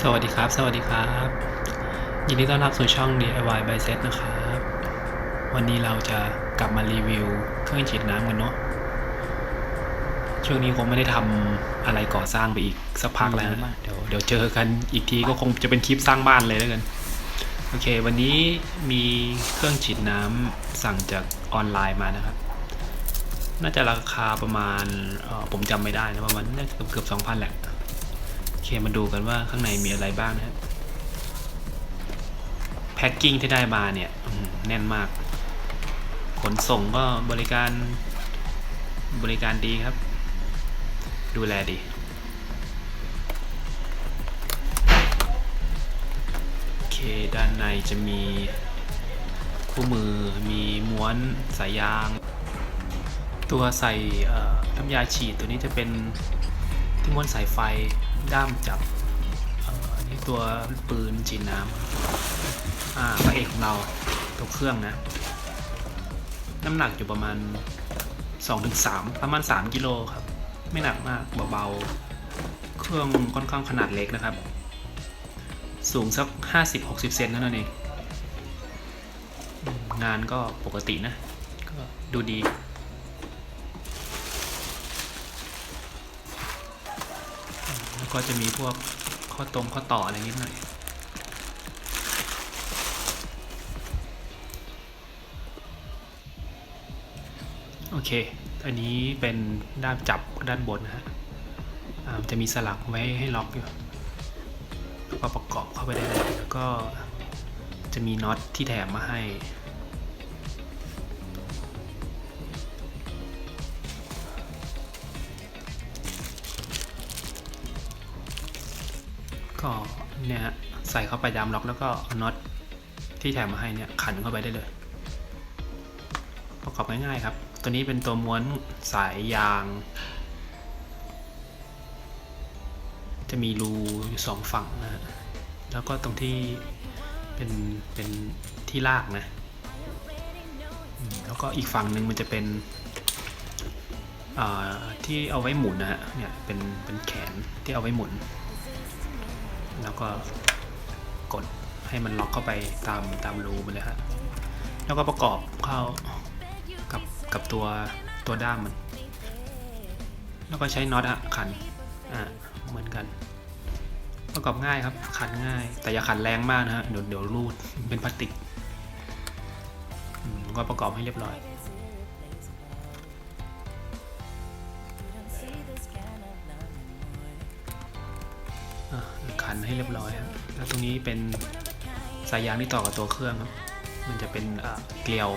สวัสดีครับ สวัสดีครับ ยินดีต้อนรับสู่ช่อง DIY by Set นะครับ วันนี้เราจะกลับมารีวิวเครื่องฉีดน้ำกันเนาะ ช่วงนี้คงไม่ได้ทำอะไรก่อสร้างไปอีกสักพักแล้วนะเดี๋ยวเดี๋ยวเจอกันอีกทีก็คงจะเป็นคลิปสร้างบ้านเลยแล้วกัน โอเค วันนี้มีเครื่องฉีดน้ำสั่งจากออนไลน์มานะครับ น่าจะราคาประมาณเอ่อผมจำไม่ได้นะประมาณน่าจะเกือบเกือบสองพันแหละโอ เคมาดูกันว่าข้างในมีอะไรบ้างนะครับแพ็กกิ้งที่ได้มาเนี่ยแน่นมาก ขนส่งก็บริการบริการดีครับ ดูแลดี โอเค ด้านในจะมีคู่มือมีม้วนสายยาง ตัวใส่น้ำยาฉีดตัวนี้จะเป็น ที่ม้วนสายไฟด้ามจับอ่อนี่ตัวปืนฉีดน้ำอ่าพระเอกของเราตัวเครื่องนะ น้ำหนักอยู่ประมาณ 2-3 ประมาณ 3 กิโลครับ ไม่หนักมากเบาๆ เครื่องค่อนข้างขนาดเล็กนะครับ สูงสัก 50-60 เซนเท่านั้นเองงานก็ปกตินะ ก็ดูดี ก็จะมีพวกข้อตรงข้อต่ออะไรนิดหน่อยโอเค อันนี้เป็นด้านจับด้านบนนะฮะจะมีสลักไว้ให้ล็อกอยู่ก็ประกอบเข้าไปได้เลยแล้วก็จะมีน็อตที่แถมมาให้ ก็เนี่ยฮะใส่เข้าไปดามล็อกแล้วก็น็อตที่แถมมาให้เนี่ยขันเข้าไปได้เลย ประกอบง่ายๆครับ ตัวนี้เป็นตัวม้วนสายยาง จะมีรูอยู่สองฝั่งนะฮะแล้วก็ตรงที่เป็นเป็นที่ลากนะแล้วก็อีกฝั่งหนึ่งมันจะเป็นอ่าที่เอาไว้หมุนนะฮะเนี่ยเป็นเป็นแขนที่เอาไว้หมุน แล้วก็กดให้มันล็อกเข้าไปตามตามรูมันเลยฮะแล้วก็ประกอบเข้ากับกับตัวตัวด้ามมัน แล้วก็ใช้น็อตอะขันอ่าเหมือนกัน ประกอบง่ายครับขันง่าย แต่อย่าขันแรงมากนะฮะเดี๋ยวเดี๋ยวรูดเป็นพลาสติกก็ประกอบให้เรียบร้อยอะ ขันให้เรียบร้อยครับ แล้วตรงนี้เป็นสายยางที่ต่อกับตัวเครื่องครับ มันจะเป็นเกลียว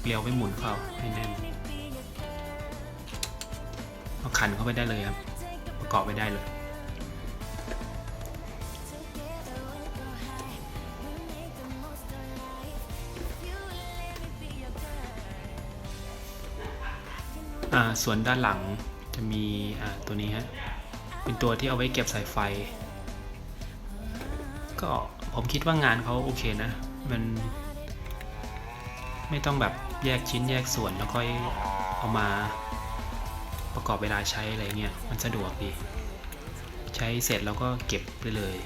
เกลียวไว้หมุนเข้าให้แน่น เอาขันเข้าไปได้เลยครับ ประกอบไปได้เลยส่วนด้านหลังจะมีตัวนี้ฮะ เป็นตัวที่เอาไว้เก็บสายไฟ ก็ผมคิดว่างานเขาโอเคนะ มัน ไม่ต้องแบบแยกชิ้นแยกส่วนแล้วก็เอามาประกอบเวลาใช้อะไรเงี้ย มันสะดวกดี ใช้เสร็จแล้วก็เก็บไปเลย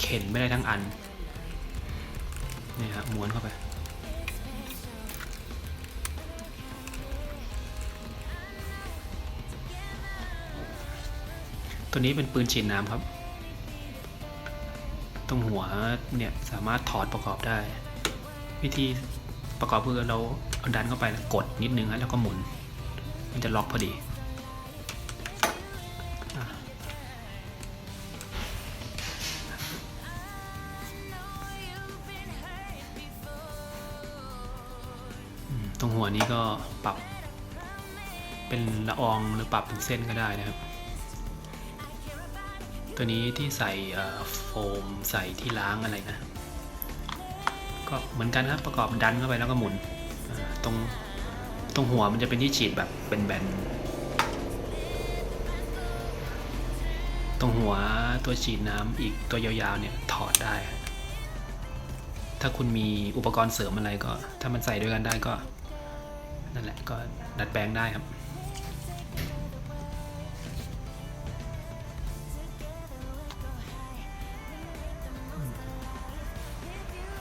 เข็นไม่ได้ทั้งอัน นี่ฮะม้วนเข้าไป ตัวนี้เป็นปืนฉีดน้ำครับ ตรงหัวเนี่ยสามารถถอดประกอบได้ วิธีประกอบคือเราเอาดันเข้าไปแล้วกดนิดนึงแล้วก็หมุน มันจะล็อกพอดีตรงหัวนี้ก็ปรับเป็นละอองหรือปรับเป็นเส้นก็ได้นะครับ ตัวนี้ที่ใส่โฟมใส่ที่ล้างอะไรนะก็เหมือนกันครับประกอบดันเข้าไปแล้วก็หมุนตรงตรงหัวมันจะเป็นที่ฉีดแบบเป็นแบนตรงหัวตัวฉีดน้ำอีกตัวยาวๆเนี่ยถอดได้ ถ้าคุณมีอุปกรณ์เสริมอะไรก็ ถ้ามันใส่ด้วยกันได้ก็ นั่นแหละก็ดัดแปลงได้ครับ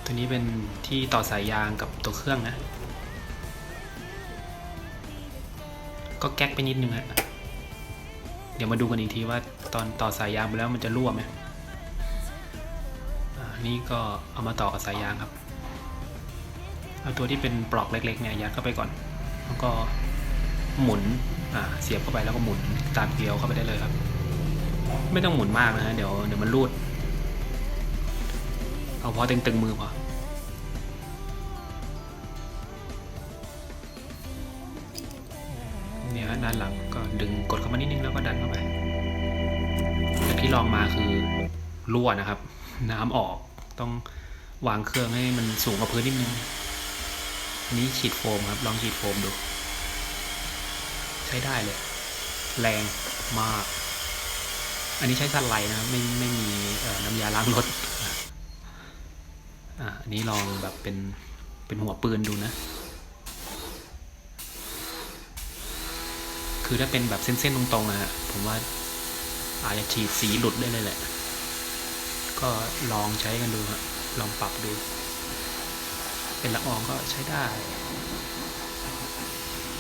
ตัวนี้เป็นที่ต่อสายยางกับตัวเครื่องนะ ก็แก๊กไปนิดนึงฮะเดี๋ยวมาดูกันอีกทีว่าตอนต่อสายยางไปแล้วมันจะรั่วไหมอ่านี่ก็เอามาต่อกับสายยางครับ เอาตัวที่เป็นปลอกเล็กๆเนี่ยยัดเข้าไปก่อน แล้วก็หมุน อ่า เสียบเข้าไปแล้วก็หมุนตามเกลียวเข้าไปได้เลยครับ ไม่ต้องหมุนมากนะฮะเดี๋ยวเดี๋ยวมันรูด เอาพอตึงๆมือพอเนี่ยฮะด้านหลังก็ดึงกดเข้ามานิดนึงแล้วก็ดันเข้าไปแต่ที่ลองมาคือรั่วนะครับ น้ำออกต้องวางเครื่องให้มันสูงกว่าพื้นนิดนึงนี้ฉีดโฟมครับ ลองฉีดโฟมดู ใช้ได้เลย แรงมาก อันนี้ใช้สันไลนะครับไม่ไม่มีน้ำยาล้างรถ อะอันนี้ลองแบบเป็นเป็นหัวปืนดูนะ คือถ้าเป็นแบบเส้นๆตรงๆนะฮะผมว่าอาจจะฉีดสีหลุดได้เลยแหละ ก็ลองใช้กันดูฮะลองปรับดู เป็นละอองก็ใช้ได้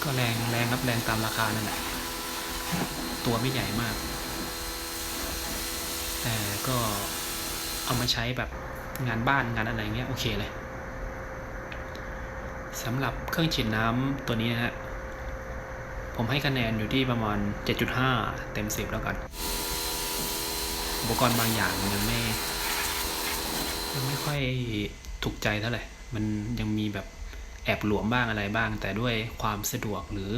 ก็แรงแรงรับแรงตามราคานั่นแหละ ตัวไม่ใหญ่มาก แต่ก็เอามาใช้แบบ งานบ้านงานอะไรเงี้ยโอเคเลยสำหรับเครื่องฉีดน้ำตัวนี้นะฮะผมให้คะแนนอยู่ที่ประมาณ 7.5 เต็ม 10 แล้วกัน อุปกรณ์บางอย่างมันยังไม่ยังไม่ค่อยถูกใจเท่าไหร่ มันยังมีแบบแอบหลวมบ้างอะไรบ้าง แต่ด้วยความสะดวกหรือ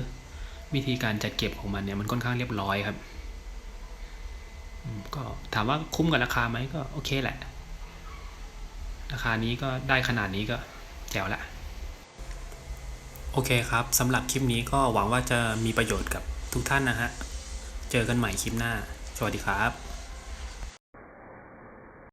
วิธีการจัดเก็บของมันเนี่ยมันค่อนข้างเรียบร้อยครับ ก็ถามว่าคุ้มกับราคาไหมก็โอเคแหละ ราคานี้ก็ได้ขนาดนี้ก็แจ๋วละโอเคครับสำหรับคลิปนี้ก็หวังว่าจะมีประโยชน์กับทุกท่านนะฮะ เจอกันใหม่คลิปหน้า สวัสดีครับ